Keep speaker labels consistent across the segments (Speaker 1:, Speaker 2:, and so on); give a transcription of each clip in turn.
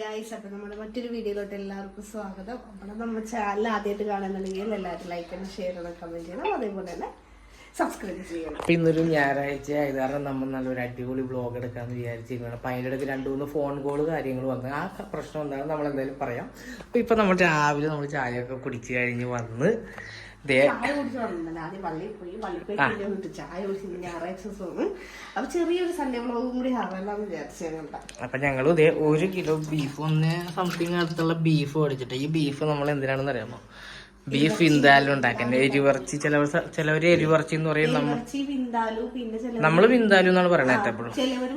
Speaker 1: Guys അപ്പൊ നമ്മുടെ മറ്റൊരു വീഡിയോയിലോട്ട് എല്ലാവർക്കും സ്വാഗതം. അപ്പോൾ നമ്മുടെ ചാനൽ ആദ്യമായിട്ട് കാണുന്നുണ്ടെങ്കിൽ എല്ലാവരും ലൈക്ക് ചെയ്യണം ഷെയർ ചെയ്യണം കമന്റ് ചെയ്യണം. അതേപോലെ തന്നെ സബ്സ്ക്രൈബ് ചെയ്യണം.
Speaker 2: ഇന്നൊരു ഞായറാഴ്ച ആയത് കാരണം നമ്മൾ നല്ലൊരു അടിപൊളി ബ്ലോഗ് എടുക്കാന്ന് വിചാരിച്ചിരിക്കുകയാണ് അപ്പൊ അതിന്റെ ഇടയ്ക്ക് രണ്ടു മൂന്ന് ഫോൺ കോൾ കാര്യങ്ങൾ വന്ന് ആ പ്രശ്നം എന്താണെന്ന് നമ്മൾ എന്തായാലും പറയാം. അപ്പൊ ഇപ്പൊ നമ്മൾ രാവിലെ നമ്മൾ ചായയൊക്കെ കുടിച്ച് കഴിഞ്ഞ് വന്ന്
Speaker 1: ചായ കുടിച്ച് വന്നില്ല ആദ്യം പള്ളിയിൽ പോയി പള്ളിയിൽ പോയി പിന്നെ വിട്ട് ചായ കുടിച്ച് ഞായറാഴ്ച ദിവസമാണ്. അപ്പൊ ചെറിയൊരു സൺഡേ വ്ളോഗും കൂടി ആവാമെന്ന് വിചാരിച്ചു ഞങ്ങളുടെ
Speaker 2: അപ്പൊ ഞങ്ങൾ ഇതേ ഒരു കിലോ ബീഫ് ഒന്ന് സംതിങ് അടുത്തുള്ള ബീഫ് മേടിച്ചിട്ട്. ഈ ബീഫ് നമ്മൾ എന്തിനാണെന്ന് അറിയാമോ? ബീഫ് വിന്താലും ഉണ്ടാക്കാൻ. എരിവറച്ചി ചിലവർ ചിലവർ എരിവറച്ചി എന്ന് പറയും നമ്മൾ
Speaker 1: ഇറച്ചി വിന്താലു പിന്നെ ചില
Speaker 2: നമ്മൾ വിന്താലും എന്നാണ് പറയണത് എപ്പോഴും.
Speaker 1: ചിലവര്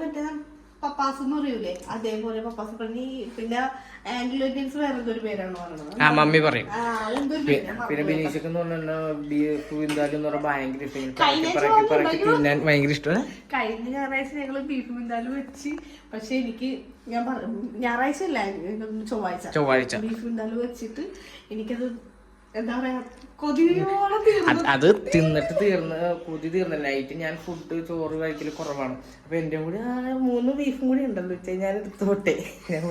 Speaker 1: പപ്പാസ് എന്ന് പറയൂലേ? അതേപോലെ പപ്പാസ് പറഞ്ഞ് പിന്നെ ആന്റിലോറ്റിക്സ് വേറെ എന്തൊരു പേരാണ് പറയണത്?
Speaker 2: ആ മമ്മി പറയും.
Speaker 1: ആ അതെന്തൊരു പേര്?
Speaker 2: പിന്നെ ബിനീഷക്ക് എന്ന് പറഞ്ഞാൽ ബീഫ് വിന്താലും എന്ന് പറഞ്ഞാൽ ഭയങ്കര ഇഷ്ടം. പറക്കി പറക്കി പറക്കി തിന്നാൻ ഭയങ്കര ഇഷ്ടമാണ്.
Speaker 1: കഴിഞ്ഞ ഞായറാഴ്ച ഞങ്ങൾ ബീഫ് വിന്താലും വെച്ച്. പക്ഷെ എനിക്ക് ഞാൻ പറ ഞായറാഴ്ച അല്ല ചൊവ്വാഴ്ച.
Speaker 2: ചൊവ്വാഴ്ച.
Speaker 1: ബീഫ് വിന്താലും വെച്ചിട്ട് എനിക്കത് എന്താ പറയാ
Speaker 2: അത് തിന്നിട്ട് തീർന്ന് കൊതി തീർന്ന. നൈറ്റ് ഞാൻ ഫുഡ് ചോറ് കഴിക്കൽ കുറവാണ്. അപ്പൊ എന്റെ കൂടെ ആ മൂന്ന് ബീഫും കൂടി ഉണ്ടല്ലോ. വെച്ചാൽ ഞാൻ എടുത്തോട്ടെ ഞാൻ.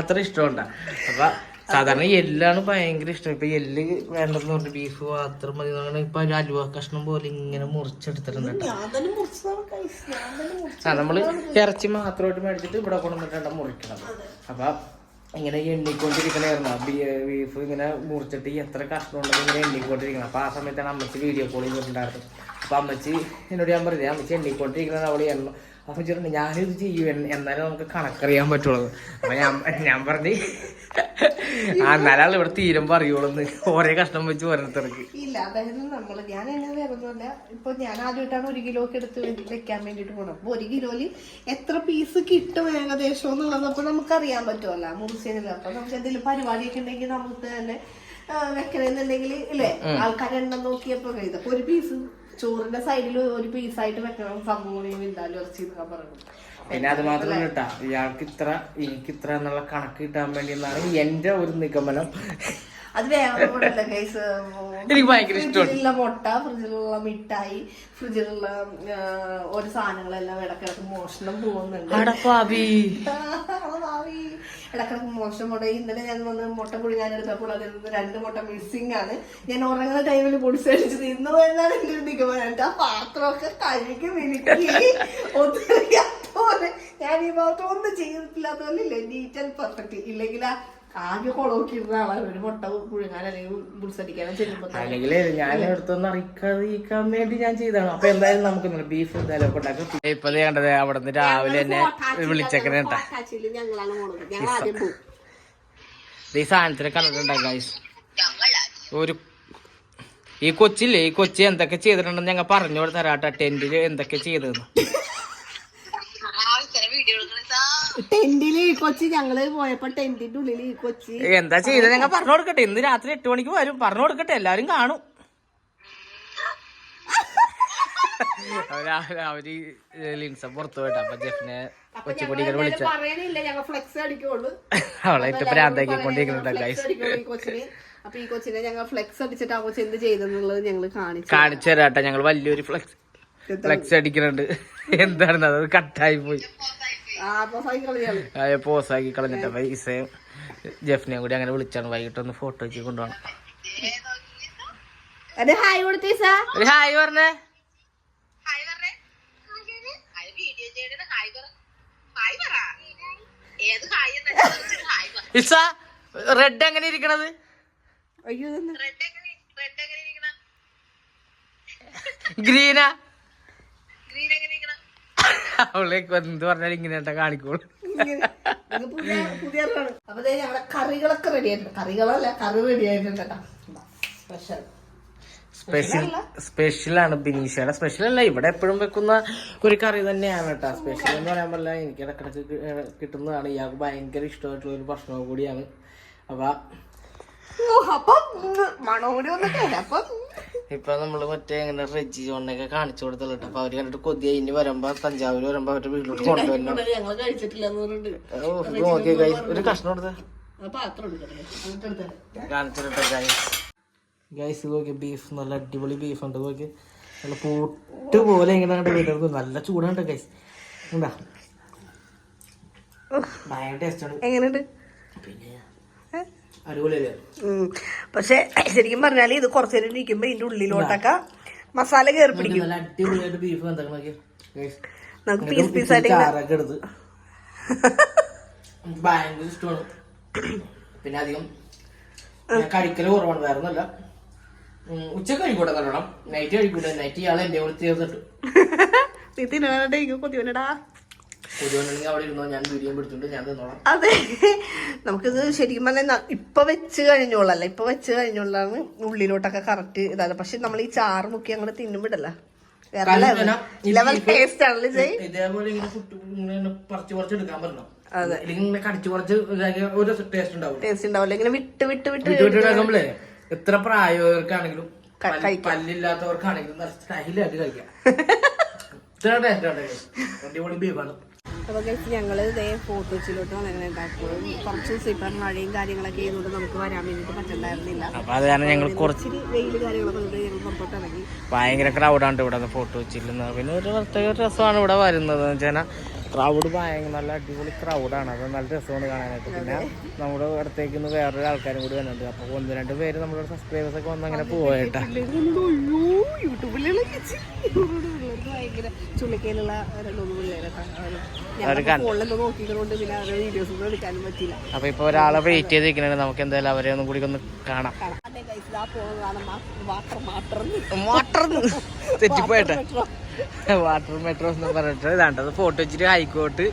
Speaker 2: അത്ര ഇഷ്ടമുണ്ടാ. അപ്പൊ സാധാരണ എല്ലാണ് ഭയങ്കര ഇഷ്ടം. ഇപ്പൊ എല്ല് വേണ്ടെന്ന് പറഞ്ഞു ബീഫ് മാത്രം മതി ഇപ്പൊ ഒരു അലുവ കഷ്ണം പോലെ ഇങ്ങനെ മുറിച്ചെടുത്തിട്ടുണ്ട് ആ നമ്മൾ ഇറച്ചി മാത്രമായിട്ട് മേടിച്ചിട്ട് ഇവിടെ കൊണ്ടുവന്നിട്ടാണ് മുറിക്കണം അപ്പൊ ഇങ്ങനെ എണ്ണിക്കൊണ്ടിരിക്കണായിരുന്നു ബീഫ് ഇങ്ങനെ മുറിച്ചിട്ട് എത്ര കഷ്ണം ഉണ്ടെന്ന് ഇങ്ങനെ എണ്ണിക്കൊണ്ടിരിക്കണം. അപ്പൊ ആ സമയത്താണ് അമ്മച്ചി വീഡിയോ കോൾ ചെയ്തിട്ടുണ്ടായിരുന്നത്. അപ്പൊ അമ്മച്ചി എന്നോട് ഞാൻ പറഞ്ഞത് അമ്മച്ചി എണ്ണിക്കൊണ്ടിരിക്കുന്നത് അവൾ എണ്ണ അപ്പൊ ചേട്ടൻ ഞാനിത് ചെയ്യും എന്നാലും നമുക്ക് കണക്കറിയാൻ പറ്റുള്ളൂ. അപ്പൊ ഞാൻ ഞാൻ പറഞ്ഞു ആ എന്നാലാൾ ഇവിടെ തീരുമ്പോ അറിയുള്ളൂ ഓരോ കഷ്ണം വെച്ച് ഓരോരുത്തർക്ക്.
Speaker 1: ഇല്ല അതായത് നമ്മൾ. ഞാൻ എങ്ങനെ വരുന്നില്ല ഇപ്പൊ ഞാൻ ആദ്യമായിട്ടാണ് ഒരു കിലോ ഒക്കെ എടുത്ത് വെക്കാൻ വേണ്ടിട്ട് പോണം അപ്പൊ ഒരു കിലോയിൽ എത്ര പീസ് കിട്ടും ഏകദേശം എന്നുള്ളത് അപ്പൊ നമുക്ക് അറിയാൻ പറ്റുമല്ല മുറിച്ചതിൽ അപ്പൊ നമുക്ക് എന്തെങ്കിലും പരിപാടിയൊക്കെ ഉണ്ടെങ്കിൽ നമുക്ക് തന്നെ വെക്കണെന്നുണ്ടെങ്കിൽ വെക്കണമെന്നുണ്ടെങ്കിൽ ഇല്ലേ ആൾക്കാരെണ്ണം നോക്കിയപ്പോ ഇതൊക്കെ ഒരു പീസ് ചോറിന്റെ സൈഡിൽ ഒരു പീസായിട്ട് വെക്കണം. സംഭവം എന്തായാലും ഇറച്ചി എന്നൊക്കെ പറഞ്ഞു
Speaker 2: പിന്നെ അത് മാത്രം കേട്ടാ. ഇയാൾക്ക് ഇത്ര എനിക്ക് ഇത്ര എന്നുള്ള കണക്ക് കിട്ടാൻ വേണ്ടി എന്നാണ് എന്റെ ഒരു നിഗമനം.
Speaker 1: അത് വേറെ കേസ്
Speaker 2: എനിക്ക് ഭയങ്കര
Speaker 1: ഫ്രിഡ്ജിലുള്ള മുട്ട ഫ്രിഡ്ജിലുള്ള മിഠായി ഫ്രിഡ്ജിലുള്ള ഒരു ഓരോ സാധനങ്ങളെല്ലാം ഇടക്കിടക്ക് മോഷണം പോകുന്നുണ്ട്. ഇടക്കിടക്ക് മോഷണം മുട്ട ഇന്നലെ ഞാൻ വന്ന് മുട്ട ഞാൻ എടുത്തപ്പോൾ അതിൽ നിന്ന് രണ്ട് മുട്ട മിസ്സിംഗ് ആണ്. ഞാൻ ഉറങ്ങുന്ന ടൈമിൽ പൊടിച്ചടിച്ച് ഇന്ന് വരുന്നതാണ് എന്റെ ഒരു നിഗമനം. ആ പാത്രമൊക്കെ കഴുകി മിനുക്കി. ഒത്തിരി ഞാൻ ഈ ഭാഗത്ത് ഒന്നും ചെയ്തിട്ടില്ലാത്തതല്ലേ നീറ്റ് ആൻഡ് പെർഫെക്റ്റ് ഇല്ലെങ്കിൽ ആ ആകെ കുളമൊക്കെ ഇരുന്ന ആളാണ് ഒരു മുട്ട പുഴുങ്ങാൻ അല്ലെങ്കിൽ ബുൾസടിക്കാനോ ചെല്ലുമ്പോ
Speaker 2: അല്ലെങ്കിൽ ഞാൻ എടുത്തൊന്ന് അറിയിക്കാതിരിക്കാൻ വേണ്ടി ഞാൻ ചെയ്താണ് അപ്പൊ എന്തായാലും നമുക്ക് ബീഫ് എന്തായാലും ഉണ്ടാക്കാം ഇപ്പൊ ദേ കണ്ടത് അവിടെ നിന്ന് രാവിലെ തന്നെ വിളിച്ചേക്കണ
Speaker 1: ഞങ്ങളാണ് പോണത് ഞങ്ങൾ ആദ്യം പോകും
Speaker 2: ഈ സാധനത്തിനെ കണ്ടിട്ടുണ്ടാക്കാം ഒരു ഈ കൊച്ചില്ലേ ഈ കൊച്ചി എന്തൊക്കെ ചെയ്തിട്ടുണ്ടെന്ന് ഞങ്ങൾ പറഞ്ഞു കൊടുത്തരാട്ടെ ടെന്റിൽ എന്തൊക്കെ ചെയ്തതെന്ന്.
Speaker 1: ടെന്റിൽ ഈ കൊച്ചി ഞങ്ങൾ പോയപ്പോ ടെന്റിന്റെ ഉള്ളിൽ ഈ കൊച്ചി
Speaker 2: എന്താ ചെയ്ത ഞങ്ങൾ പറഞ്ഞു കൊടുക്കട്ടെ. ഇന്ന് രാത്രി എട്ട് മണിക്ക് വരും. പറഞ്ഞു കൊടുക്കട്ടെ. എല്ലാരും കാണും. അവർ അവർ ലിൻസ പുറത്തു പോയിട്ടാ അപ്പൊ ജെഫിനെ വിളിച്ച അവളെ ഇട്ട്
Speaker 1: അടിക്കുള്ളൂ ഈ കൊച്ചിന്? അപ്പൊ ഈ കൊച്ചിനെ ഞങ്ങൾ ഫ്ലെക്സ് അടിച്ചിട്ട് ആ കൊച്ചി എന്ത് ചെയ്തെന്നുള്ളത് ഞങ്ങൾ കാണിച്ചു
Speaker 2: കാണിച്ചു തരാട്ടെ. ഞങ്ങൾ വലിയൊരു ഫ്ലെക്സ് ഫ്ലെക്സ് അടിക്കുന്നുണ്ട് എന്താണെന്ന് അത് കട്ടായി പോയി. അതെ പോസാക്കി കളഞ്ഞിട്ട് പൈസയും ജെഫിനെയും കൂടി അങ്ങനെ വിളിച്ചാണ്. വൈകിട്ട് ഒന്ന് ഫോട്ടോ വെച്ച് കൊണ്ടുപോകണം.
Speaker 1: അതെ ഹായ് കൊടുത്തേസാ
Speaker 2: ഒരു ഹായ് പറഞ്ഞേ. ഇസ റെഡ് എങ്ങനെ ഇരിക്കണത്? ഗ്രീനാ അവളേക്ക് എന്ത് പറഞ്ഞാലും ഇങ്ങനെ കാണിക്കോളൂ.
Speaker 1: പുതിയ അപ്പൊ ഞങ്ങളുടെ കറികളൊക്കെ റെഡി ആയിട്ടുണ്ട്. കറികളല്ല കറി റെഡി ആയിട്ടുണ്ട് സ്പെഷ്യൽ
Speaker 2: സ്പെഷ്യൽ ആണ് ബിനീഷയുടെ. സ്പെഷ്യൽ അല്ല ഇവിടെ എപ്പോഴും വെക്കുന്ന ഒരു കറി തന്നെയാണ് കേട്ടോ സ്പെഷ്യൽ എന്ന് പറയാൻ പറ്റില്ല എനിക്ക് ഇടക്കിടക്ക് കിട്ടുന്നതാണ്. ഇയാൾക്ക് ഭയങ്കര ഇഷ്ടമായിട്ടുള്ള ഒരു ഭക്ഷണവും കൂടിയാണ്. അപ്പൊ
Speaker 1: അപ്പം മണം കൂടി വന്നിട്ടില്ല അപ്പം
Speaker 2: ഇപ്പൊ നമ്മൾ മറ്റേ ഇങ്ങനെ റെജി ജോണിനൊക്കെ കാണിച്ചു കൊടുത്തല്ലോ അപ്പൊ അവർ കണ്ടിട്ട് കൊതി ഇനി വരുമ്പോ തഞ്ചാവൂര് വരുമ്പോ അവരുടെ വീട്ടിലോട്ട് കൊണ്ടുവരണം. നോക്കി ഒരു കഷ്ണം കൊടുത്ത്. കാണിച്ചിട്ട് ഗൈസ് നോക്കി ബീഫ് നല്ല അടിപൊളി ബീഫ് ഉണ്ട്. നോക്കി നല്ല പൂട്ട് പോലെ ഇങ്ങനെ കണ്ട് വീട്ടിൽ നല്ല ചൂടാണ്ട് ഗൈസ് എന്താ ഭയങ്കര ടേസ്റ്റ് ആണ്.
Speaker 1: എങ്ങനെയുണ്ട്?
Speaker 2: പിന്നെ.
Speaker 1: പക്ഷെ ശരിക്കും പറഞ്ഞാൽ ഇത് കുറച്ചു നേരം ഇരിക്കുമ്പോ ഇതിന്റെ ഉള്ളിലോട്ടൊക്കെ മസാല കയറി പിടിക്കും നമുക്ക് പീസ് പീസ് ആയിട്ട്
Speaker 2: ഭയങ്കര ഇഷ്ടമാണ് പിന്നെ അധികം ഞാൻ കഴിക്കൽ കുറവാണ് വേറെ ഒന്നല്ല ഉച്ചയ്ക്ക് കഴിക്കൂടെ നല്ലോണം. നൈറ്റ് കഴിക്കൂടെ നൈറ്റ് ഇയാളെ എന്റെ കൂടെ ചേർന്നിട്ട്
Speaker 1: നീ തിന്നാനായിട്ട് കൊതിവനടാ
Speaker 2: അവിടെ ഇരുന്നോ ഞാൻ വീഡിയോ ഞാൻ തിന്നോളാം.
Speaker 1: അതെ. നമുക്കിത് ശരിക്കും പറഞ്ഞാൽ ഇപ്പൊ വെച്ച് കഴിഞ്ഞോളല്ല? ഇപ്പൊ വെച്ച് കഴിഞ്ഞോളാണ് ഉള്ളിലോട്ടൊക്കെ കറക്റ്റ് ഇതാണ് പക്ഷെ നമ്മൾ ഈ ചാറ് മുക്കി അങ്ങോട്ട് തിന്നുമിടല്ല ലെവൽ ടേസ്റ്റ് ആണല്ലേ
Speaker 2: ഇതേപോലെ ഇങ്ങനെ പറിച്ച് പറിച്ച് എടുക്കാൻ പറ്റണം ടേസ്റ്റ് ഉണ്ടാവില്ല
Speaker 1: ഇങ്ങനെ വിട്ട് വിട്ട് വിട്ട്
Speaker 2: വിട്ട് വിട്ട് ഉണ്ടാക്കുമ്പോഴേ എത്ര
Speaker 1: പ്രായവർക്കാണെങ്കിലും.
Speaker 2: പല്ലില്ലാത്തവർക്കാണെങ്കിലും നല്ല സ്റ്റൈലായിട്ട് കഴിക്കാം. ഇത്ര ടേസ്റ്റ് ആണ് അടിപൊളി ബീഫാണ്
Speaker 1: അപ്പൊ കഴിച്ച് ഞങ്ങൾ ഇതേ ഫോട്ടോ വെച്ചിലോട്ട് അങ്ങനെ ഉണ്ടാക്കുമ്പോൾ കുറച്ച് ദിവസം ഇപ്പം മഴയും കാര്യങ്ങളൊക്കെ ചെയ്തുകൊണ്ട് നമുക്ക് വരാൻ വേണ്ടിയിട്ട് പറ്റുന്നുണ്ടായിരുന്നില്ല
Speaker 2: അപ്പൊ അത് കാരണം ഞങ്ങൾ കുറച്ച്
Speaker 1: വെയിൽ കാര്യങ്ങളൊക്കെ ഞങ്ങൾ പുറത്തോട്ട് ഇറങ്ങി.
Speaker 2: ഭയങ്കര ക്രൗഡാണ് ഇവിടെ ഫോട്ടോ വെച്ചിരുന്നത് പിന്നെ ഒരു പ്രത്യേക രസമാണ് ഇവിടെ വരുന്നത് എന്ന് വെച്ചാൽ ക്രൗഡ് ഭയങ്കര നല്ല അടിപൊളി ക്രൗഡാണ് അത് നല്ല രസമാണ് കാണാനായിട്ട്. പിന്നെ നമ്മുടെ അടുത്തേക്ക് നിന്ന് വേറൊരു ആൾക്കാരും കൂടി വരുന്നുണ്ട്. അപ്പോൾ ഒന്ന് രണ്ട് പേര് നമ്മുടെ സബ്സ്ക്രൈബേഴ്സ് ഒക്കെ വന്ന് അങ്ങനെ പോയിട്ടാ അപ്പൊ ഇപ്പൊ ഒരാളെ വെയിറ്റ് ചെയ്ത് നിൽക്കുന്നുണ്ട്. നമുക്ക് എന്തായാലും അവരെ ഒന്നും കൂടി ഒന്ന് കാണാം. മെട്രോസ് തെറ്റിപ്പോയിട്ടെ. വാട്ടർ മെട്രോ എന്ന് പറഞ്ഞിട്ട് ഇതാണ്ടത് ഫോട്ടോ വെച്ചിട്ട് ഹൈക്കോട്ട്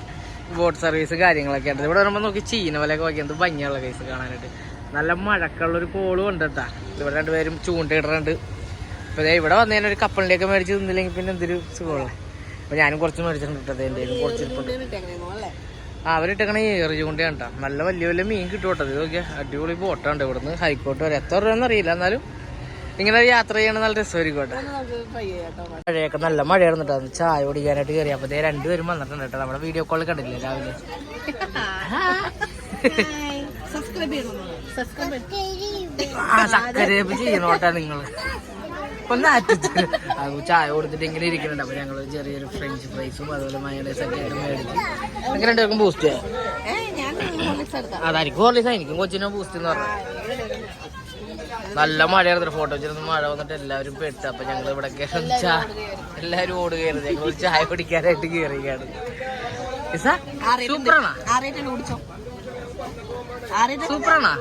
Speaker 2: ബോട്ട് സർവീസ് കാര്യങ്ങളൊക്കെ ഉണ്ട്. ഇവിടെ വരുമ്പോൾ നോക്കി ചീന പോലെയൊക്കെ നോക്കി. എന്ത് ഭംഗിയുള്ള കേസ് കാണാനായിട്ട്. നല്ല മഴക്കുള്ള ഒരു കോളും ഉണ്ട് കേട്ടാ ഇവിടെ രണ്ടുപേരും ചൂണ്ടയിടുന്നുണ്ട് ഇപ്പൊ ഇതേ ഇവിടെ വന്നതിന് ഒരു കപ്പലിലേക്ക് മേടിച്ച് തിന്നില്ലെങ്കിൽ പിന്നെ എന്തൊരു സുഖമുള്ള. അപ്പൊ ഞാനും കുറച്ച് മേടിച്ചിട്ടുണ്ട് കേട്ടോ എന്റെ കുറച്ചിട്ടുണ്ട് കുറച്ച് ഇരിപ്പുണ്ട്. അവരിട്ടേക്കണ ഏറി ചൂണ്ടയാണ് കേട്ടോ നല്ല വലിയ വലിയ മീൻ കിട്ടും കേട്ടോ ഇത് നോക്കിയാ അടിപൊളി ബോട്ടാണ്ട് ഇവിടുന്ന് ഹൈക്കോട്ട് വരെ. എത്ര രൂപ എന്നറിയില്ല എന്നാലും ഇങ്ങനെ യാത്ര ചെയ്യണ നല്ല രസമായിരിക്കും
Speaker 1: ഒന്ന് നമുക്ക് ട്രൈ ചെയ്യാം
Speaker 2: മഴയൊക്കെ നല്ല മഴയായിരുന്നു കേട്ടോ ചായ കുടിക്കാനായിട്ട് കയറി അപ്പൊ ഇതേ രണ്ടുപേരും വന്നിട്ടുണ്ട് കേട്ടോ നമ്മുടെ വീഡിയോ കോൾ കണ്ടില്ലേ രാവിലെ?
Speaker 1: സബ്സ്ക്രൈബ്
Speaker 2: ചെയ്യണോട്ടാ നിങ്ങൾ ആറ്റിച്ച് അത് ചായ കൊടുത്തിട്ട് ഇങ്ങനെ ഇരിക്കുന്നുണ്ട്. അപ്പൊ ഞങ്ങൾ ചെറിയൊരു ഫ്രഞ്ച് ഫ്രൈസും അതുപോലെ മയോണൈസ് ഒക്കെ ആയിട്ട് മേടിച്ചു. അങ്ങനെ രണ്ടുപേർക്കും ബൂസ്റ്റ് അതായിരിക്കും ഹോർലിക്സ് എനിക്കും കൊച്ചിനും ബൂസ്റ്റ് എന്ന് പറഞ്ഞു നല്ല മഴയായിരുന്നു ഫോട്ടോ വെച്ചിരുന്നു മഴ വന്നിട്ട് എല്ലാവരും പെട്ട്. അപ്പൊ ഞങ്ങൾ ഇവിടെ എല്ലാരും എല്ലാവരും ഓട് കയറി ഞങ്ങൾ ചായ കുടിക്കാനായിട്ട് കയറിയാണ് സൂപ്പറാണോ സൂപ്പറാണോ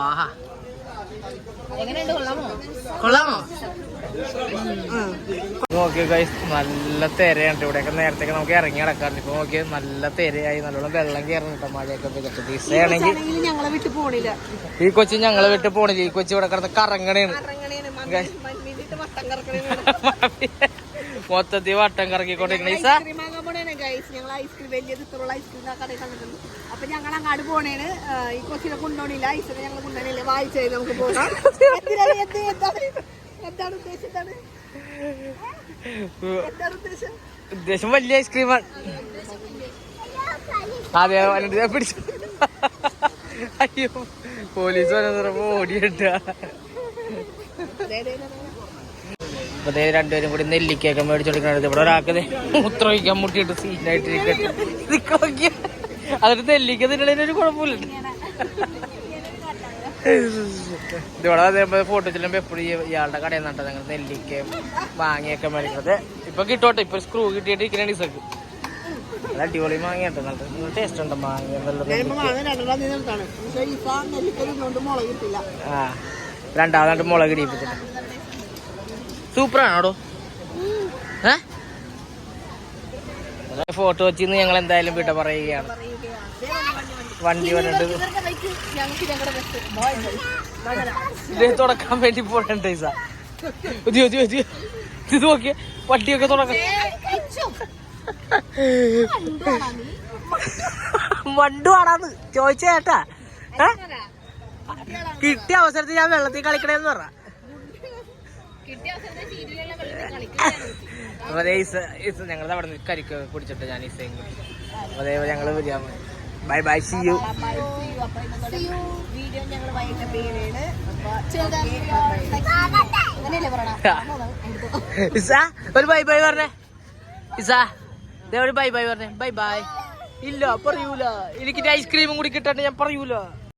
Speaker 2: ആഹാ.
Speaker 1: എങ്ങനെയുണ്ട് കൊള്ളാമോ?
Speaker 2: കൊള്ളാമോ? നോക്കിയ ഗൈസ് നല്ല തിരയുണ്ട്. ഇവിടെയൊക്കെ നേരത്തെ നമുക്ക് ഇറങ്ങി നടക്കാറുണ്ട്. ഇപ്പൊ നോക്കിയ നല്ല തിരയായി. നല്ലോണം വെള്ളം കയറുന്നു കേട്ടോ മഴയൊക്കെ പെയ്തിട്ട്
Speaker 1: ദിശയാണെങ്കിൽ
Speaker 2: ഈ കൊച്ചി ഞങ്ങളെ വിട്ട് പോണില്ല. ഈ കൊച്ചി ഇവിടെ കിടന്ന് കറങ്ങണേണ്. മൊത്തത്തിൽ വട്ടം കറക്കിക്കൊണ്ടിരിക്കണ ഈസ
Speaker 1: ഐസ്ക്രീം വാങ്ങാൻ പോണേന് ഗൈസ് ഞങ്ങൾ ഐസ്ക്രീം വലിയ ഇത്രയുള്ള ഐസ്ക്രീം ആ കടയിൽ കണ്ടിട്ടുണ്ട്. അപ്പൊ ഞങ്ങൾ അങ്ങാട് പോണേന് ഈ കൊച്ചിനെ കൊണ്ടോണില്ല. ഐസ്ക്രീം ഞങ്ങൾ കൊണ്ടുപോണില്ല വായിച്ചേ നമുക്ക് പോകാം. എന്താണ്? ഉദ്ദേശം? എന്താണ്? എന്താണ് ഉദ്ദേശം?
Speaker 2: ഉദ്ദേശം വലിയ ഐസ്ക്രീമാണ്. അതെ വന്നിട്ട് പിടിച്ചു. അയ്യോ പോലീസ് വരുന്ന ഓടിയിട്ട.
Speaker 1: ദേ, ദേ, ദേ, ദേ.
Speaker 2: അപ്പൊ ദേ രണ്ടുപേരും കൂടി നെല്ലിക്കൊക്കെ മേടിച്ചോണ്ടിരിക്കണത്. ഇവിടെ ഒരാൾക്ക് ദേ മൂത്രമൊഴിക്കാൻ മുട്ടിയിട്ട് സീനായിട്ടിരിക്കട്ടെ. അതൊരു നെല്ലിക്ക തിന്നണതിന് ഒരു കുഴപ്പമില്ല. ഇതിവിടെ അതേപോലെ ഫോട്ടോ ചെല്ലുമ്പോ എപ്പോഴും ഇയാളുടെ കടയിൽ നിന്നിട്ട് ഞങ്ങൾ നെല്ലിക്കയും മാങ്ങയൊക്കെ മേടിക്കുന്നത് ഇപ്പൊ കിട്ടോട്ടെ. ഇപ്പൊ സ്ക്രൂ കിട്ടിയിട്ട് ഇരിക്കുന്ന ഡിസക്ക് നല്ല അടിപൊളി മാങ്ങയുണ്ട് നല്ല നല്ല ടേസ്റ്റ് ഉണ്ട് മാങ്ങ നല്ല ആ രണ്ടാമതായിട്ട് മുളക് ഇടിയിപ്പിച്ചിട്ട്. സൂപ്പറാണോടോ ഏ? ഫോട്ടോ വെച്ചിന്ന് ഞങ്ങൾ എന്തായാലും വിട്ട പറയുകയാണ്. വണ്ടി ഇത് തുടക്കാൻ വേണ്ടി പോകണ്ടേ ഇത് നോക്കിയ വണ്ടിയൊക്കെ വണ്ടു ആടാന്ന് ചോദിച്ചേട്ടാ? കിട്ടിയ അവസരത്തിൽ ഞാൻ വെള്ളത്തിൽ കളിക്കണേന്ന് പറ. അപ്പൊ ദേ ഈസ അവിടെ നിന്ന് കരിക്ക് കുടിച്ചിട്ട് ഞാൻ ഈസയും കൂടി അപ്പൊ ഞങ്ങൾ ഞങ്ങൾ വരിക. Bye bye see you
Speaker 1: video ഞങ്ങൾ വൈകിട്ട് പേരാണ്
Speaker 2: ഇസ ഒരു ബൈ ബൈ പറഞ്ഞേ. ഇസ ഒരു ബൈ ബൈ പറഞ്ഞേ. ബൈ ബൈ ഇല്ല പറയൂല. എനിക്ക് ഐസ്ക്രീമും കൂടി കിട്ടാണ്ട് ഞാൻ പറയൂല.